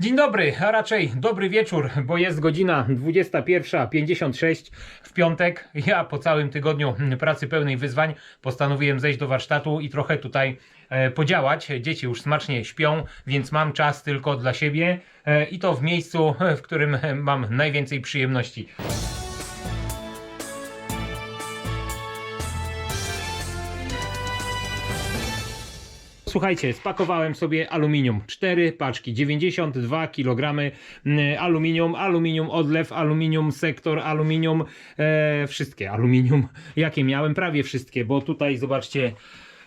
Dzień dobry, a raczej dobry wieczór, bo jest godzina 21.56 w piątek. Ja po całym tygodniu pracy pełnej wyzwań postanowiłem zejść do warsztatu i trochę tutaj e, podziałać. Dzieci już smacznie śpią, więc mam czas tylko dla siebie e, i to w miejscu, w którym mam najwięcej przyjemności. Słuchajcie, spakowałem sobie aluminium. 4 paczki, 92 kg mm, aluminium, aluminium odlew, aluminium sektor, aluminium, e, wszystkie aluminium, jakie miałem, prawie wszystkie, bo tutaj zobaczcie,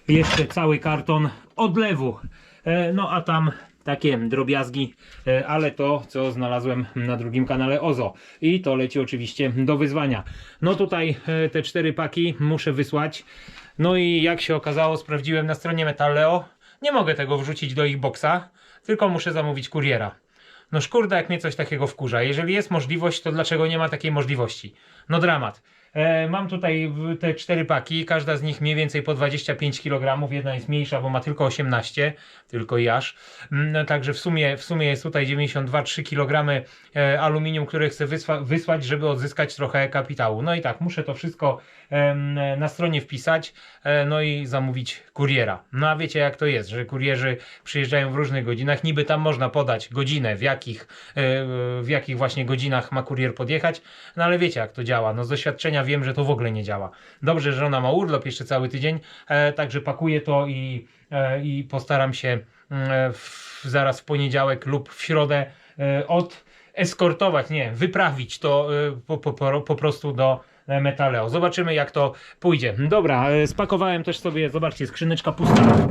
jeszcze cały karton odlewu. E, no a tam takie drobiazgi, e, ale to co znalazłem na drugim kanale OZO. I to leci oczywiście do wyzwania. No tutaj e, te cztery paki muszę wysłać. No i jak się okazało, sprawdziłem na stronie Metalleo. Nie mogę tego wrzucić do ich boksa, tylko muszę zamówić kuriera. No szkurda, jak mnie coś takiego wkurza. Jeżeli jest możliwość, to dlaczego nie ma takiej możliwości? No dramat. E, mam tutaj te cztery paki, każda z nich mniej więcej po 25 kg. Jedna jest mniejsza, bo ma tylko 18, tylko i aż. Mm, No, także w sumie, w sumie jest tutaj 92-3 kg e, aluminium, które chcę wysła, wysłać, żeby odzyskać trochę kapitału. No i tak, muszę to wszystko na stronie wpisać, e, no i zamówić kuriera. No a wiecie jak to jest, że kurierzy przyjeżdżają w różnych godzinach, niby tam można podać godzinę, w jakich, w jakich właśnie godzinach ma kurier podjechać, no ale wiecie jak to działa, no z doświadczenia wiem, że to w ogóle nie działa. Dobrze, że ona ma urlop jeszcze cały tydzień, e, także pakuję to i, e, i postaram się mm, w, zaraz w poniedziałek lub w środę e, od eskortować, nie, wyprawić to e, po, po, po, po prostu do e, Metaleo. Zobaczymy jak to pójdzie. Dobra, e, spakowałem też sobie, zobaczcie, skrzyneczka pusta.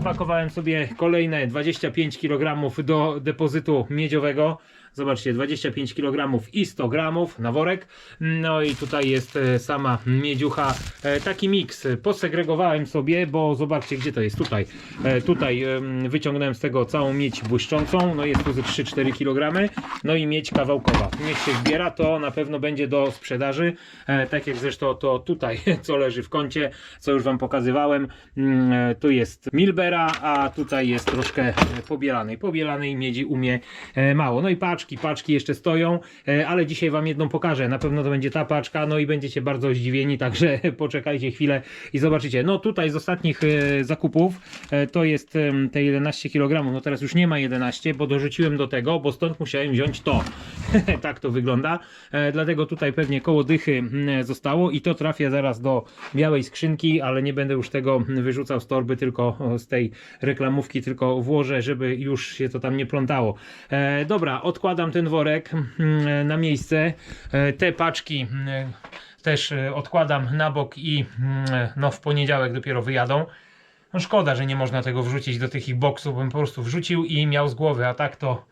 Spakowałem sobie kolejne 25 kg do depozytu miedziowego. Zobaczcie, 25 kg i 100 gramów na worek. No i tutaj jest e, sama miedziucha. E, Taki miks. Posegregowałem sobie, bo zobaczcie, gdzie to jest. Tutaj. E, Tutaj em, wyciągnąłem z tego całą miedź błyszczącą. No jest tu ze 3-4 kg. No i miedź kawałkowa. Niech się zbiera, to na pewno będzie do sprzedaży. Tak jak zresztą to tutaj, co leży w kącie, co już Wam pokazywałem. Mm, Tu jest Milbera, a tutaj jest troszkę pobielanej. Pobielanej miedzi umie e, mało. No i paczki, paczki jeszcze stoją, e, ale dzisiaj Wam jedną pokażę. Na pewno to będzie ta paczka, no i będziecie bardzo zdziwieni, także poczekajcie chwilę i zobaczycie. No tutaj z ostatnich e, zakupów e, to jest te 11 kg. No teraz już nie ma 11, bo dorzuciłem do tego, bo stąd musiałem wziąć to. tak to wygląda. Dlatego tutaj pewnie koło dychy zostało i to trafia zaraz do białej skrzynki, ale nie będę już tego wyrzucał z torby, tylko z tej reklamówki, tylko włożę, żeby już się to tam nie plątało. Dobra, odkładam ten worek mm, na miejsce. E, te paczki mm, też e, odkładam na bok i mm, no, w poniedziałek dopiero wyjadą. No szkoda, że nie można tego wrzucić do tych ich boksów, bym po prostu wrzucił i miał z głowy, a tak to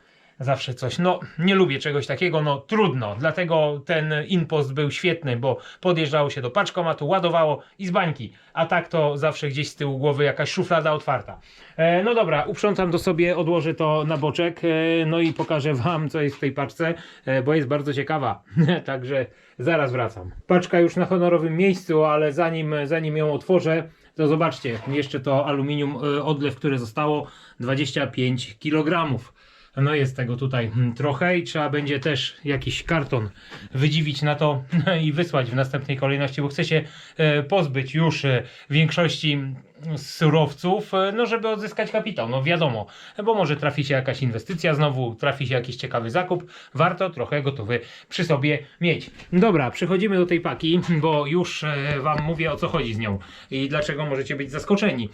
zawsze coś. No, nie lubię czegoś takiego, no trudno. Dlatego ten impost był świetny, bo podjeżdżało się do paczkomatu, ładowało i z bańki. A tak to zawsze gdzieś z tyłu głowy jakaś szuflada otwarta. E, no dobra, uprzątam to sobie, odłożę to na boczek, e, no i pokażę Wam, co jest w tej paczce, e, bo jest bardzo ciekawa. Także zaraz wracam. Paczka już na honorowym miejscu, ale zanim, zanim ją otworzę, to zobaczcie, jeszcze to aluminium e, odlew, które zostało 25 kg. No jest tego tutaj mm, trochę i trzeba będzie też jakiś karton wydziwić na to i wysłać w następnej kolejności, bo chcę się e, pozbyć już e, większości mm, surowców, e, no żeby odzyskać kapitał, no wiadomo, bo może trafi się jakaś inwestycja znowu, trafi się jakiś ciekawy zakup, warto trochę gotowy przy sobie mieć. Dobra, przechodzimy do tej paki, bo już Wam mówię o co chodzi z nią i dlaczego możecie być zaskoczeni.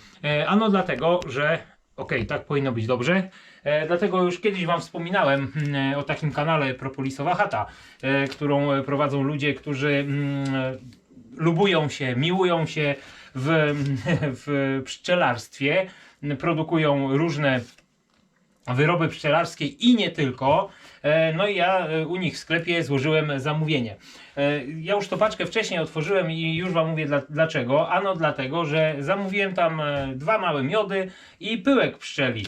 Ano dlatego, że Okej, tak powinno być dobrze. E, dlatego już kiedyś Wam wspominałem mm, o takim kanale Propolisowa Chata, e, którą e, prowadzą ludzie, którzy mm, e, lubują się, miłują się w, w pszczelarstwie, produkują różne wyroby pszczelarskie i nie tylko. E, No i ja e, u nich w sklepie złożyłem zamówienie. E, Ja już tą paczkę wcześniej otworzyłem i już Wam mówię dla, dlaczego. Ano dlatego, że zamówiłem tam dwa małe miody i pyłek pszczeli,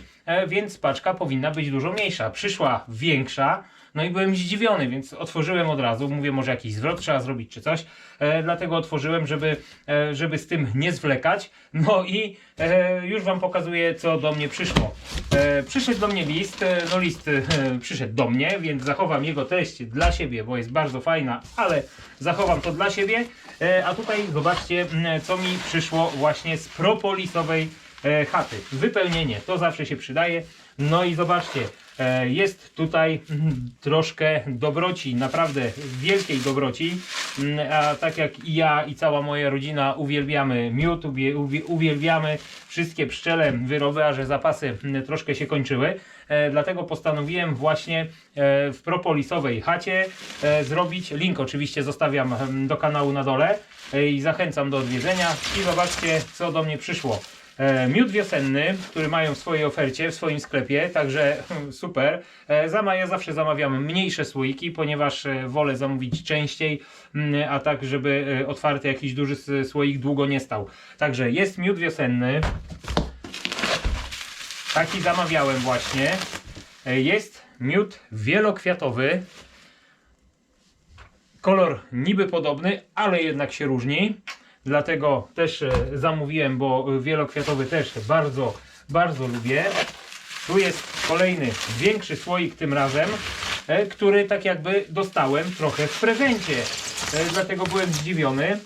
więc paczka powinna być dużo mniejsza. Przyszła większa, No i byłem zdziwiony, więc otworzyłem od razu. Mówię, może jakiś zwrot trzeba zrobić czy coś. E, dlatego otworzyłem, żeby, e, żeby z tym nie zwlekać. No i e, już Wam pokazuję, co do mnie przyszło. E, przyszedł do mnie list. E, no list e, przyszedł do mnie, więc zachowam jego treść dla siebie, bo jest bardzo fajna, ale zachowam to dla siebie. E, a tutaj zobaczcie, co mi przyszło właśnie z propolisowej e, chaty. Wypełnienie, to zawsze się przydaje. No i zobaczcie, jest tutaj mm, troszkę dobroci, naprawdę wielkiej dobroci. Mm, A tak jak i ja i cała moja rodzina uwielbiamy miód, uwie- uwie- uwielbiamy wszystkie pszczele wyroby, a że zapasy mm, troszkę się kończyły. E, Dlatego postanowiłem właśnie e, w propolisowej chacie e, zrobić. Link oczywiście zostawiam em, do kanału na dole e, i zachęcam do odwiedzenia. I zobaczcie, co do mnie przyszło. E, Miód wiosenny, który mają w swojej ofercie, w swoim sklepie, także hmm, super. E, Zama, ja zawsze zamawiam mniejsze słoiki, ponieważ e, wolę zamówić częściej, mm, a tak, żeby otwarty jakiś duży słoik długo nie stał. Także jest miód wiosenny. Taki zamawiałem właśnie. Jest miód wielokwiatowy. Kolor niby podobny, ale jednak się różni. Dlatego też e, zamówiłem, bo e, wielokwiatowy też bardzo, bardzo lubię. Tu jest kolejny większy słoik tym razem, e, który tak jakby dostałem trochę w prezencie. Dlatego byłem zdziwiony,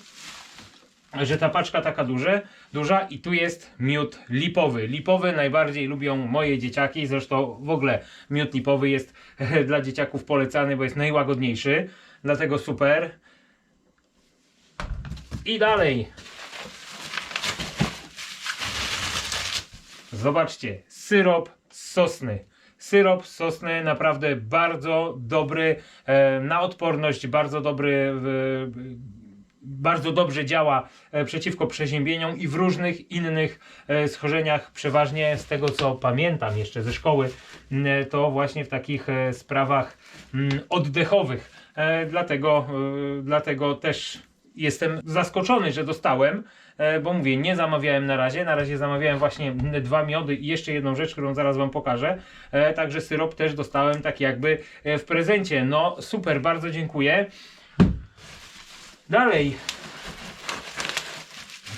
że ta paczka taka duże, duża i tu jest miód lipowy. Lipowy najbardziej lubią moje dzieciaki, zresztą w ogóle miód lipowy jest dla dzieciaków polecany, bo jest najłagodniejszy. Dlatego super. I dalej. Zobaczcie, syrop sosny. Syrop sosny naprawdę bardzo dobry e, na odporność, bardzo dobry, w, bardzo dobrze działa e, przeciwko przeziębieniom i w różnych innych e, schorzeniach, przeważnie z tego co pamiętam jeszcze ze szkoły, to właśnie w takich e, sprawach mm, oddechowych. E, Dlatego, e, dlatego też jestem zaskoczony, że dostałem, e, bo mówię, nie zamawiałem na razie. Na razie zamawiałem właśnie dwa miody i jeszcze jedną rzecz, którą zaraz Wam pokażę. E, Także syrop też dostałem tak jakby e, w prezencie. No super, bardzo dziękuję. Dalej.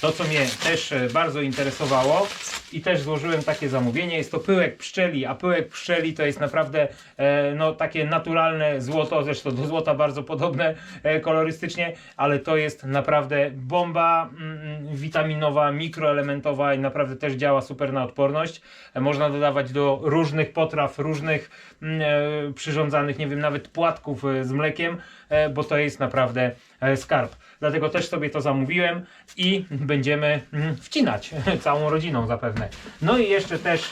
To, co mnie też bardzo interesowało i też złożyłem takie zamówienie, jest to pyłek pszczeli, a pyłek pszczeli to jest naprawdę e, no, takie naturalne złoto, zresztą do złota bardzo podobne e, kolorystycznie, ale to jest naprawdę bomba mm, witaminowa, mikroelementowa i naprawdę też działa super na odporność. E, można dodawać do różnych potraw, różnych mm, e, przyrządzanych, nie wiem, nawet płatków e, z mlekiem, bo to jest naprawdę e, skarb. Dlatego też sobie to zamówiłem i będziemy mm, wcinać całą rodziną zapewne. No i jeszcze też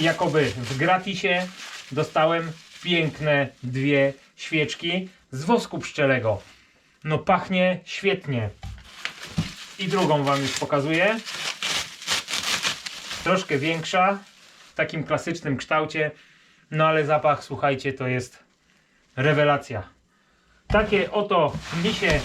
jakoby w gratisie dostałem piękne dwie świeczki z wosku pszczelego. No pachnie świetnie. I drugą wam już pokazuję. Troszkę większa, w takim klasycznym kształcie. No ale zapach, słuchajcie, to jest rewelacja. Takie oto mi się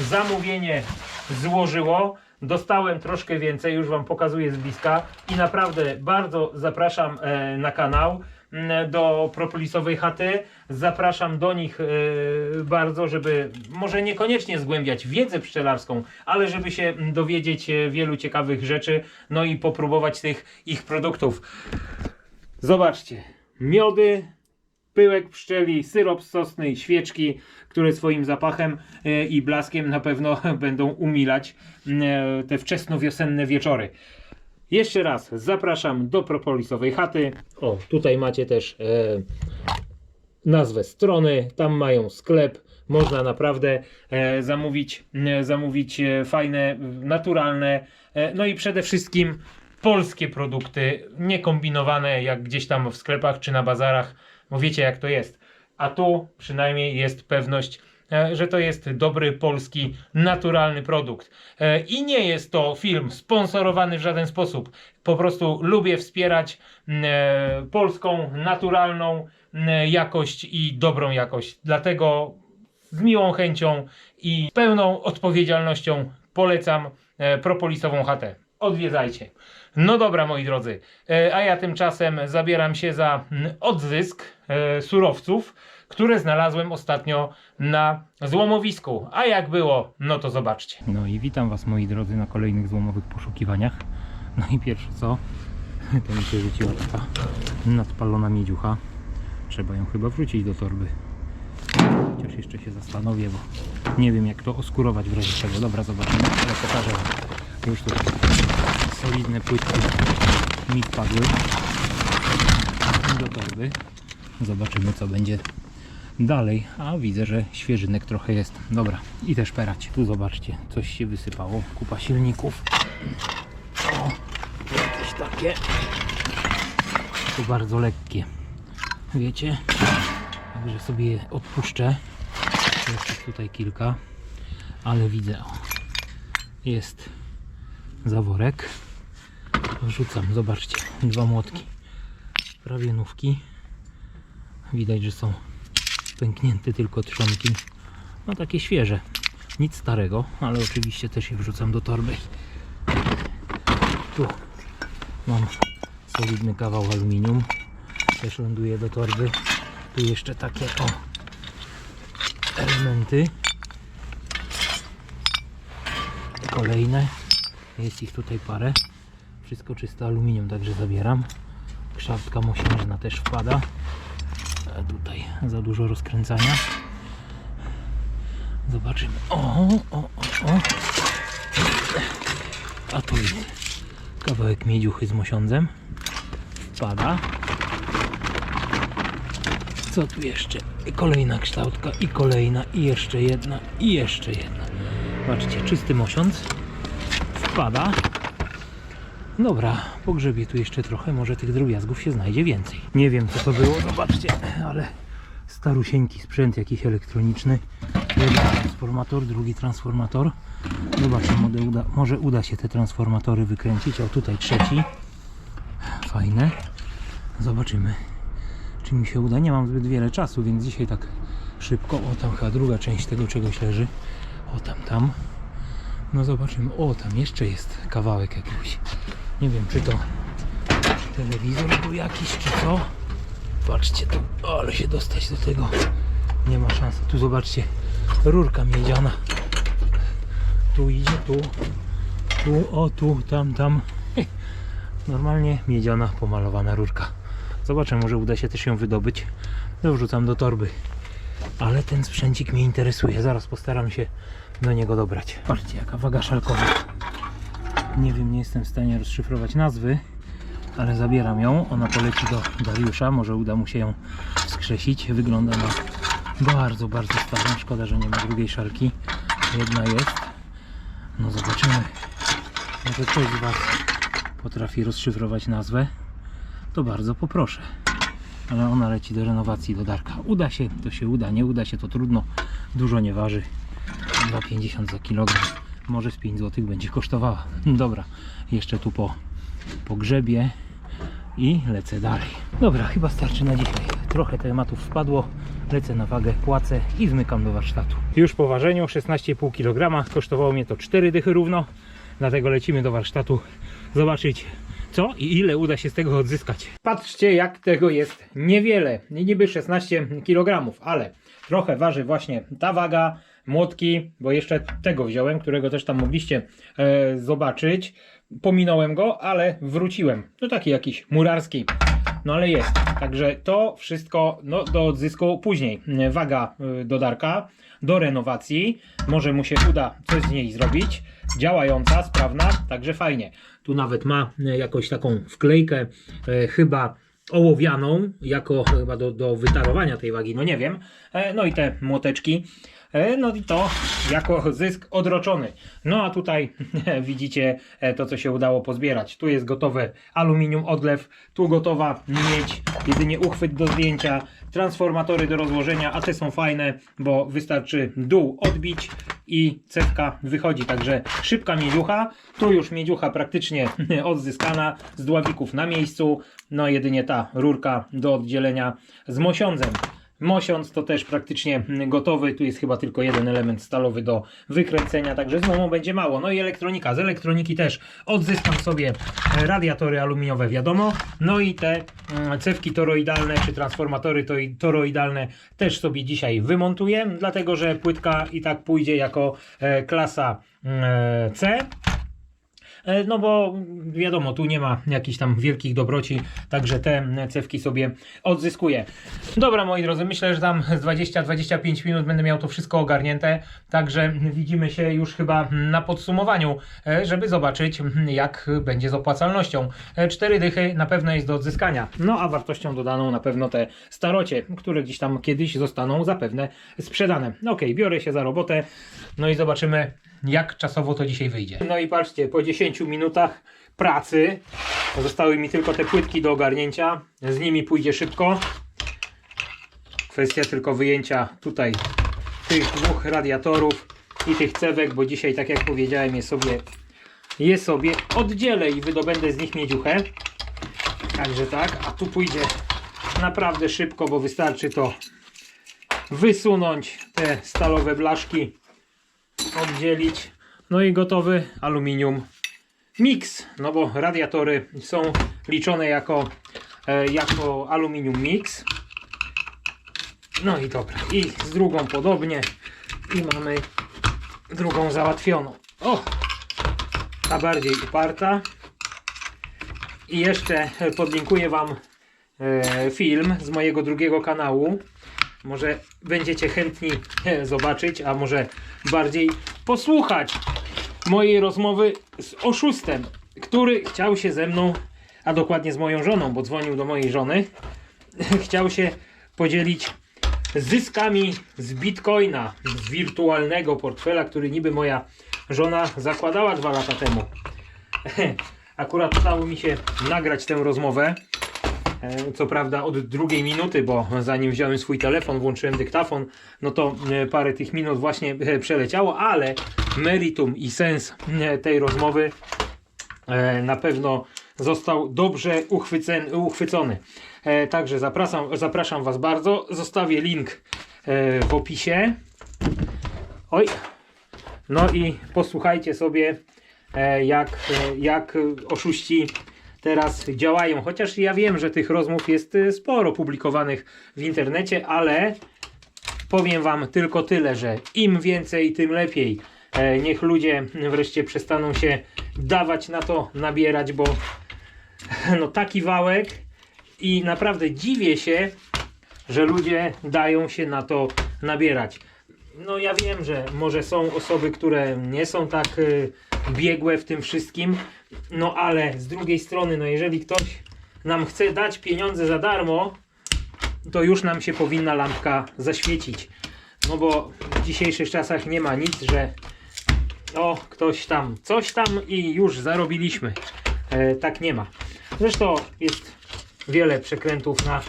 zamówienie złożyło. Dostałem troszkę więcej, już Wam pokazuję z bliska i naprawdę bardzo zapraszam e, na kanał m, do Propolisowej Chaty. Zapraszam do nich e, bardzo, żeby może niekoniecznie zgłębiać wiedzę pszczelarską, ale żeby się dowiedzieć e, wielu ciekawych rzeczy, no i popróbować tych ich produktów. Zobaczcie, miody, pyłek pszczeli, syrop z sosny świeczki, które swoim zapachem e, i blaskiem na pewno będą umilać e, te wczesnowiosenne wieczory. Jeszcze raz zapraszam do Propolisowej chaty. O, tutaj macie też e, nazwę strony, tam mają sklep. Można naprawdę e, zamówić, e, zamówić e, fajne, naturalne, e, no i przede wszystkim polskie produkty, nie kombinowane jak gdzieś tam w sklepach czy na bazarach, bo wiecie jak to jest. A tu przynajmniej jest pewność, e, że to jest dobry polski, naturalny produkt. E, I nie jest to film sponsorowany w żaden sposób. Po prostu lubię wspierać e, polską, naturalną jakość i dobrą jakość. Dlatego z miłą chęcią i pełną odpowiedzialnością polecam propolisową chatę. odwiedzajcie. No dobra, moi drodzy, e, a ja tymczasem zabieram się za mm, odzysk e, surowców, które znalazłem ostatnio na złomowisku. A jak było, no to zobaczcie. No i witam Was, moi drodzy, na kolejnych złomowych poszukiwaniach. No i pierwsze co, to mi się rzuciła taka nadpalona miedziucha. Trzeba ją chyba wrzucić do torby. Chociaż jeszcze się zastanowię, bo nie wiem jak to oskurować w razie czego. Dobra, zobaczymy, ale pokażę. Już tu solidne płytki mi wpadły do torby. Zobaczymy co będzie dalej. A widzę, że świeżynek trochę jest. Dobra, i też perać. Tu zobaczcie, coś się wysypało. Kupa silników. O, jakieś takie. To bardzo lekkie. Wiecie? Także sobie odpuszczę. Jest tutaj kilka. Ale widzę, jest zaworek. Wrzucam, zobaczcie, dwa młotki. Prawie nówki. Widać, że są pęknięte tylko trzonki. No takie świeże. Nic starego, ale oczywiście też je wrzucam do torby. Tu mam solidny kawał aluminium. Też ląduje do torby. Tu jeszcze takie o elementy. Kolejne. Jest ich tutaj parę. Wszystko czyste aluminium, także zabieram. Krzatka mosiężna też wpada. Tutaj za dużo rozkręcania. Zobaczymy. O, o, o, o. A tu jest kawałek miedziuchy z mosiądzem. Wpada. Co tu jeszcze? Kolejna kształtka, i kolejna, i jeszcze jedna, i jeszcze jedna. Zobaczcie, czysty mosiądz. Wpada. Dobra, pogrzebię tu jeszcze trochę, może tych drobiazgów się znajdzie więcej. Nie wiem co to było, zobaczcie, ale starusieńki sprzęt jakiś elektroniczny. Jeden transformator, drugi transformator. Zobaczmy, może uda, może uda się te transformatory wykręcić. O, tutaj trzeci. Fajne. Zobaczymy, czy mi się uda. Nie mam zbyt wiele czasu, więc dzisiaj tak szybko. O, tam chyba druga część tego czegoś leży. O, tam, tam. No zobaczymy. O, tam jeszcze jest kawałek jakiś. Nie wiem, czy to telewizor był jakiś, czy co. Patrzcie tu, ale się dostać do tego nie ma szans. Tu zobaczcie, rurka miedziana. Tu idzie, tu, tu, o, tu, tam, tam. Normalnie miedziana, pomalowana rurka. Zobaczę, może uda się też ją wydobyć. Wrzucam do torby. Ale ten sprzęcik mnie interesuje. Zaraz postaram się do niego dobrać. Patrzcie, jaka waga szalkowa. Nie wiem, nie jestem w stanie rozszyfrować nazwy, ale zabieram ją. Ona poleci do Dariusza. Może uda mu się ją wskrzesić. Wygląda na bardzo, bardzo starą. Szkoda, że nie ma drugiej szalki. Jedna jest. No zobaczymy. Może ktoś z Was potrafi rozszyfrować nazwę. To bardzo poproszę. Ale ona leci do renowacji do Darka. Uda się, to się uda. Nie uda się, to trudno. Dużo nie waży. 2,50 za kilogram. Może z 5 zł będzie kosztowała. Dobra, jeszcze tu po, po grzebie i lecę dalej. Dobra, chyba starczy na dzisiaj. Trochę tematów wpadło. Lecę na wagę, płacę i zmykam do warsztatu. Już po ważeniu 16,5 kg. Kosztowało mnie to 4 dychy równo. Dlatego lecimy do warsztatu zobaczyć co i ile uda się z tego odzyskać. Patrzcie jak tego jest niewiele. Niby 16 kg, ale trochę waży właśnie ta waga, młotki, bo jeszcze tego wziąłem, którego też tam mogliście e, zobaczyć. Pominąłem go, ale wróciłem. To taki jakiś murarski. No ale jest. Także to wszystko no, do odzysku później. Waga y, do Darka, do renowacji. Może mu się uda coś z niej zrobić. Działająca, sprawna, także fajnie. Tu nawet ma y, jakąś taką wklejkę, y, chyba ołowianą, jako chyba do, do wytarowania tej wagi, no nie wiem. E, No i te młoteczki. E, No i to jako zysk odroczony. No a tutaj widzicie e, to, co się udało pozbierać. Tu jest gotowe aluminium odlew, tu gotowa miedź, jedynie uchwyt do zdjęcia, transformatory do rozłożenia, a te są fajne, bo wystarczy dół odbić i cewka wychodzi. Także szybka miedziucha. Tu już miedziucha praktycznie odzyskana z dławików na miejscu. No jedynie ta rurka do oddzielenia z mosiądzem. Mosiąc to też praktycznie gotowy. Tu jest chyba tylko jeden element stalowy do wykręcenia, także znowu będzie mało. No i elektronika. Z elektroniki też odzyskam sobie e, radiatory aluminiowe, wiadomo. No i te mm, cewki toroidalne czy transformatory to- toroidalne też sobie dzisiaj wymontuję, dlatego że płytka i tak pójdzie jako e, klasa mm, e, C. E, No bo wiadomo, tu nie ma jakichś tam wielkich dobroci, także te cewki sobie odzyskuję. Dobra moi drodzy, myślę, że tam z 20-25 minut będę miał to wszystko ogarnięte, także widzimy się już chyba na podsumowaniu, e, żeby zobaczyć jak będzie z opłacalnością. E, Cztery dychy na pewno jest do odzyskania, no a wartością dodaną na pewno te starocie, które gdzieś tam kiedyś zostaną zapewne sprzedane. Ok, biorę się za robotę, no i zobaczymy jak czasowo to dzisiaj wyjdzie. No i patrzcie, po 10 minutach pracy zostały mi tylko te płytki do ogarnięcia. Z nimi pójdzie szybko. Kwestia tylko wyjęcia tutaj tych dwóch radiatorów i tych cewek, bo dzisiaj, tak jak powiedziałem, je sobie, je sobie oddzielę i wydobędę z nich miedziuchę. Także tak, a tu pójdzie naprawdę szybko, bo wystarczy to wysunąć te stalowe blaszki oddzielić. No i gotowy aluminium mix. No bo radiatory są liczone jako, e, jako aluminium mix. No i dobra. I z drugą podobnie. I mamy drugą załatwioną. O! Ta bardziej uparta. I jeszcze podlinkuję Wam e, film z mojego drugiego kanału. Może będziecie chętni zobaczyć, a może bardziej posłuchać mojej rozmowy z oszustem, który chciał się ze mną, a dokładnie z moją żoną, bo dzwonił do mojej żony, chciał się podzielić zyskami z bitcoina, z wirtualnego portfela, który niby moja żona zakładała dwa lata temu. Akurat udało mi się nagrać tę rozmowę. E, Co prawda od drugiej minuty, bo zanim wziąłem swój telefon, włączyłem dyktafon, no to e, parę tych minut właśnie e, przeleciało, ale meritum i sens tej rozmowy na pewno został dobrze uchwycony. Także zapraszam, zapraszam Was bardzo. Zostawię link w opisie. Oj. No i posłuchajcie sobie, jak, jak oszuści teraz działają. Chociaż ja wiem, że tych rozmów jest e, sporo publikowanych w internecie, ale powiem Wam tylko tyle, że im więcej, tym lepiej. E, Niech ludzie wreszcie przestaną się dawać na to nabierać, bo no taki wałek i naprawdę dziwię się, że ludzie dają się na to nabierać. No ja wiem, że może są osoby, które nie są tak y, biegłe w tym wszystkim, no ale z drugiej strony, no jeżeli ktoś nam chce dać pieniądze za darmo, to już nam się powinna lampka zaświecić. No bo w dzisiejszych czasach nie ma nic, że o, ktoś tam, coś tam i już zarobiliśmy. E, tak nie ma. Zresztą jest wiele przekrętów na,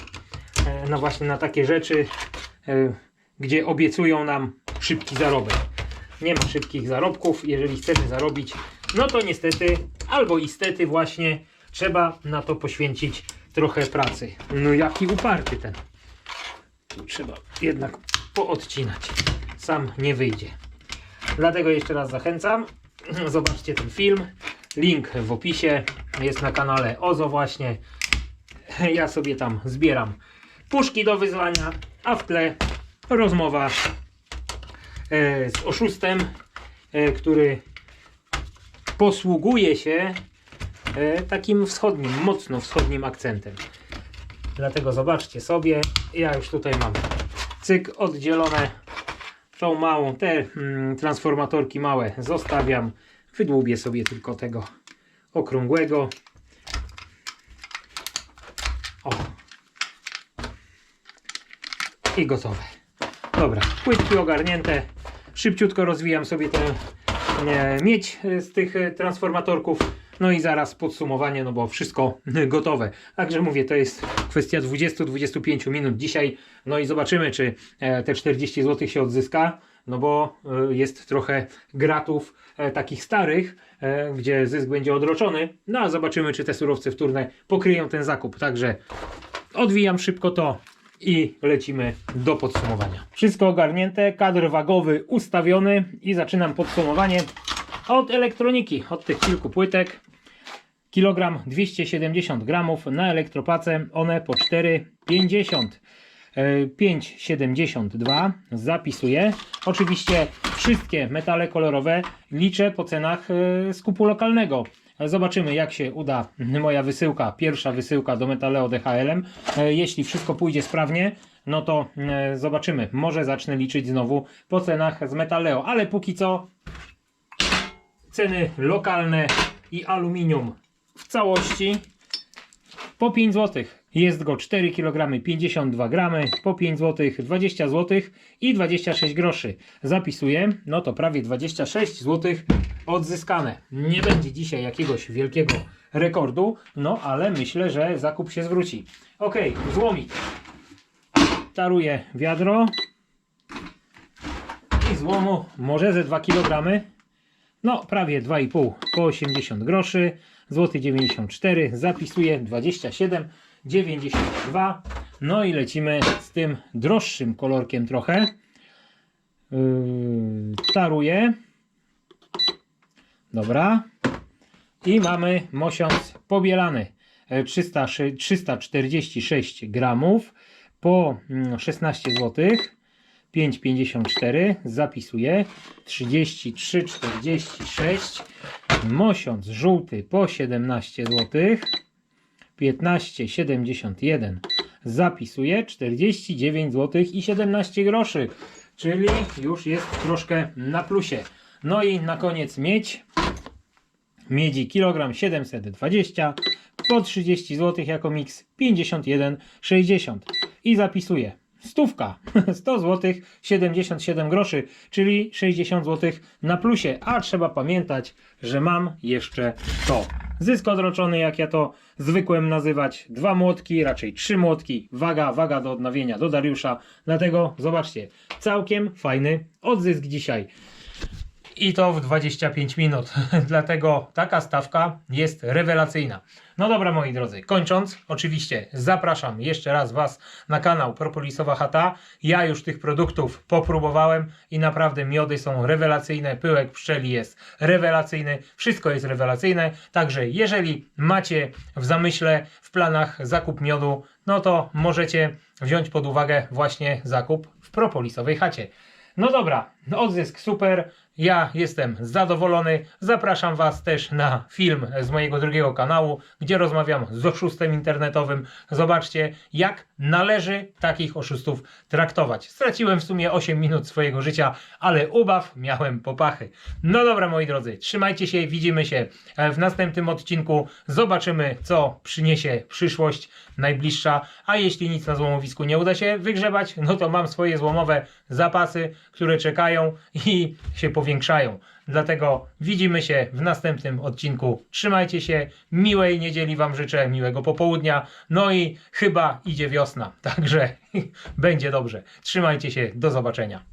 e, na właśnie na takie rzeczy, e, gdzie obiecują nam szybki zarobek. Nie ma szybkich zarobków. Jeżeli chcemy zarobić, no to niestety albo istety właśnie trzeba na to poświęcić trochę pracy. No jaki uparty ten. Tu trzeba jednak poodcinać. Sam nie wyjdzie. Dlatego jeszcze raz zachęcam. Zobaczcie ten film. Link w opisie. Jest na kanale Ozo właśnie. Ja sobie tam zbieram puszki do wyzwania, a w tle rozmowa e, z oszustem, e, który posługuje się e, takim wschodnim, mocno wschodnim akcentem. Dlatego zobaczcie sobie, ja już tutaj mam cyk oddzielone tą małą, te mm, transformatorki małe zostawiam. Wydłubię sobie tylko tego okrągłego. O. I gotowe. Dobra, płytki ogarnięte. Szybciutko rozwijam sobie tę e, miedź e, z tych e, transformatorków. No i zaraz podsumowanie, no bo wszystko gotowe. Także mówię, to jest kwestia 20-25 minut dzisiaj. No i zobaczymy, czy te 40 zł się odzyska. No bo jest trochę gratów takich starych, gdzie zysk będzie odroczony. No a zobaczymy, czy te surowce wtórne pokryją ten zakup. Także odwijam szybko to i lecimy do podsumowania. Wszystko ogarnięte, kadr wagowy ustawiony i zaczynam podsumowanie od elektroniki, od tych kilku płytek. Kilogram 270 gramów na elektropace, one po 4,50. E, 5,72 zapisuję. Oczywiście wszystkie metale kolorowe liczę po cenach e, skupu lokalnego. Zobaczymy jak się uda moja wysyłka, pierwsza wysyłka do Metaleo DHL-em. E, Jeśli wszystko pójdzie sprawnie, no to e, zobaczymy. Może zacznę liczyć znowu po cenach z Metaleo, ale póki co ceny lokalne i aluminium w całości po 5 zł. Jest go 4 kg 52 gramy, po 5 zł 20 zł i 26 groszy. Zapisuję, no to prawie 26 zł odzyskane. Nie będzie dzisiaj jakiegoś wielkiego rekordu, no ale myślę, że zakup się zwróci. Ok, złomik. Taruję wiadro i złomu może ze 2 kg. No, prawie 2,5 po 80 groszy. Złoty 94, zapisuję 27, 92. No i lecimy z tym droższym kolorkiem trochę. Yy, taruję. Dobra. I mamy mosiąc pobielany. E, 300, 346 gramów po mm, 16 złotych. 5,54 zapisuję 33,46 mosiąc żółty po 17 zł 15,71 zapisuję 49 zł i 17 groszy czyli już jest troszkę na plusie. No i na koniec miedź. Miedzi kilogram 720 po 30 zł jako miks 51,60 i zapisuję stówka. 100 zł 77 groszy czyli 60 zł na plusie. A trzeba pamiętać że mam jeszcze to. Zysk odroczony jak ja to zwykłem nazywać. Dwa młotki raczej trzy młotki. Waga waga do odnowienia do Dariusza. Dlatego zobaczcie całkiem fajny odzysk dzisiaj. I to w 25 minut. Dlatego taka stawka jest rewelacyjna. No dobra, moi drodzy, kończąc, oczywiście zapraszam jeszcze raz Was na kanał Propolisowa Chata. Ja już tych produktów popróbowałem i naprawdę miody są rewelacyjne, pyłek pszczeli jest rewelacyjny, wszystko jest rewelacyjne. Także jeżeli macie w zamyśle, w planach zakup miodu, no to możecie wziąć pod uwagę właśnie zakup w Propolisowej Chacie. No dobra, odzysk super. Ja jestem zadowolony. Zapraszam Was też na film z mojego drugiego kanału, gdzie rozmawiam z oszustem internetowym. Zobaczcie, jak należy takich oszustów traktować. Straciłem w sumie 8 minut swojego życia, ale ubaw miałem popachy. No dobra, moi drodzy, trzymajcie się, widzimy się w następnym odcinku. Zobaczymy, co przyniesie przyszłość najbliższa. A jeśli nic na złomowisku nie uda się wygrzebać, no to mam swoje złomowe zapasy, które czekają i się powiększają. Dlatego widzimy się w następnym odcinku. Trzymajcie się, miłej niedzieli Wam życzę, miłego popołudnia. No i chyba idzie wiosna, także będzie dobrze. Trzymajcie się, do zobaczenia.